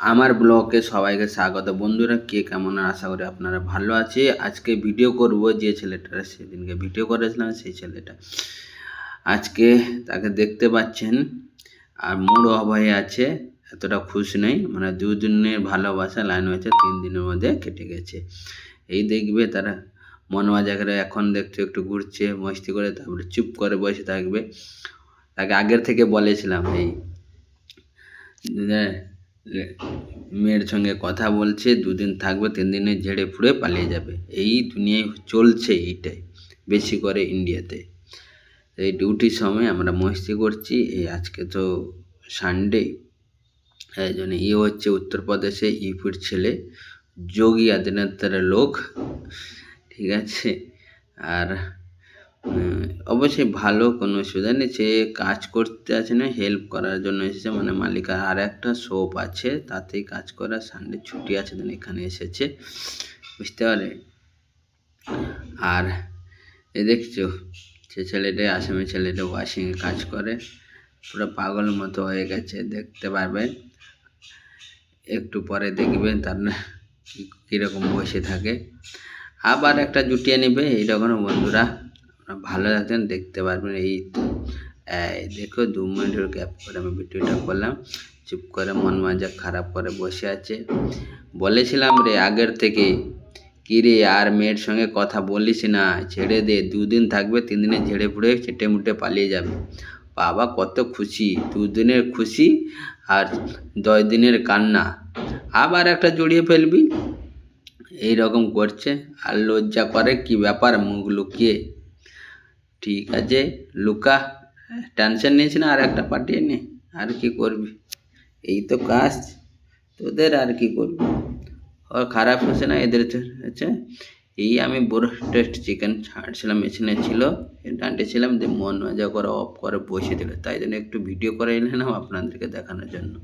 আমার ব্লগে সবাইকে স্বাগত। বন্ধুরা, কে কেমন আশা করি আপনারা ভালো আছে। আজকে ভিডিও করব যে ছেলেটা, সেদিনকে ভিডিও করেছিলাম সেই ছেলেটা। আজকে তাকে দেখতে পাচ্ছেন আর মুড অভয়ে আছে, এতটা খুশ নেই। মানে দুদিনের ভালোবাসা লাইন হয়েছে, তিন দিনের মধ্যে কেটে গেছে। এই দেখবে তারা মন মাজা করে এখন দেখতে একটু ঘুরছে, মস্তি করে, তারপরে চুপ করে বসে থাকবে। তাকে আগের থেকে বলেছিলাম, এই যে মেয়ের সঙ্গে কথা বলছে, দুদিন থাকবে তিন দিনে ঝেড়ে ফুড়ে পালিয়ে যাবে। এই দুনিয়ায় চলছে এইটাই, বেশি করে ইন্ডিয়াতে। এই ডিউটির সময় আমরা মস্তি করছি, এই আজকে তো সানডে এই জন্য ই হচ্ছে উত্তরপ্রদেশে ইউপির ছেলে, যোগী আদিত্যনাথের লোক। ঠিক আছে? আর অবশ্যই ভালো, কোনো অসুবিধা নেই। সে কাজ করতে আছে না হেল্প করার জন্য এসেছে। মানে মালিকার আর একটা শোপ আছে, তাতেই কাজ করা সানডে ছুটি আছে দেন এখানে এসেছে। বুঝতে পারে আর এ দেখছ সে ছেলেটা, আসামি ছেলেটা ওয়াশিংয়ে কাজ করে। পুরো পাগল মতো হয়ে গেছে, দেখতে পারবেন একটু পরে দেখবেন তার কীরকম বসে থাকে। আবার একটা জুটিয়ে নেবে এইরকম বন্ধুরা। ভালো থাকতেন দেখতে পারবেন এই দেখো দু মিনিটের গ্যাপ করে আমি ভিডিওটা করলাম। চুপ করে মন মাজা খারাপ করে বসে আছে। বলেছিলাম রে আগের থেকে, কি রে আর মেয়ের সঙ্গে কথা বলিস না, ছেড়ে দে, দুদিন থাকবে, তিন দিনে ঝেড়ে ফুড়ে চেটে মুটে পালিয়ে যাবে। বাবা কত খুশি, দুদিনের খুশি আর দশ দিনের কান্না। আবার একটা জড়িয়ে ফেলবি? এই রকম করছে, আর লজ্জা করে কি ব্যাপার মুখ লুকিয়ে। ঠিক আছে, লুকা টেনশন নিয়েছি না, আর একটা পাঠিয়ে নে, আর কি করবি? এই তো কাজ, তোদের আর কি করবি? ও খারাপ হচ্ছে না এদের হচ্ছে এই আমি বড় টেস্ট চিকেন ছাড়ছিলাম, মেশিনে ছিল, ডান্টেছিলাম যে মন মজা করে অফ করে বসে দিল। তাই জন্য একটু ভিডিও করে এলাম আপনাদেরকে দেখানোর জন্য।